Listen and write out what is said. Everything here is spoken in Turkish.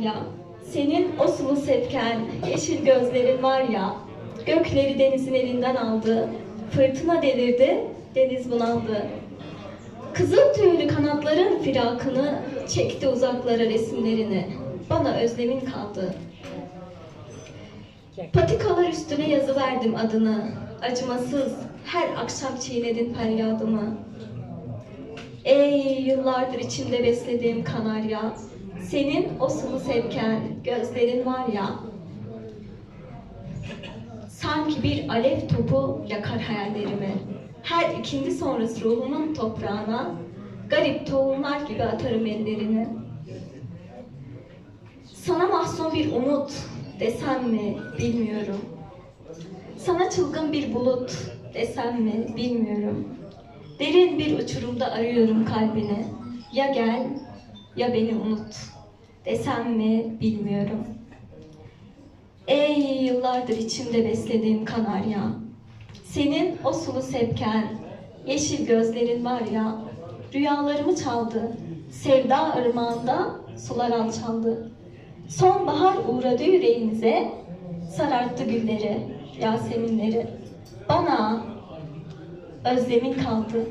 Ya senin o sulu sepken, yeşil gözlerin var ya, gökleri denizin elinden aldı, fırtına delirdi, deniz bunaldı. Kızıl tüylü kanatların firakını çekti uzaklara resimlerini, bana özlemin kaldı. Patikalar üstüne yazı verdim adını, acımasız her akşam çiğnedin feryadımı. Ey yıllardır içimde beslediğim kanarya, senin o sulu sevken, gözlerin var ya. Sanki bir alev topu yakar hayallerimi. Her ikindi sonrası ruhumun toprağına, garip tohumlar gibi atarım ellerini. Sana mahzun bir umut desem mi bilmiyorum. Sana çılgın bir bulut desem mi bilmiyorum. Derin bir uçurumda arıyorum kalbini. Ya gel ya beni unut desem mi bilmiyorum. Ey yıllardır içimde beslediğim kanarya. Senin o sulu sepken, yeşil gözlerin var ya, rüyalarımı çaldı. Sevda ırmağında sular alçaldı. Sonbahar uğradı yüreğimize, sararttı gülleri, yaseminleri. Bana özlemin kaldı.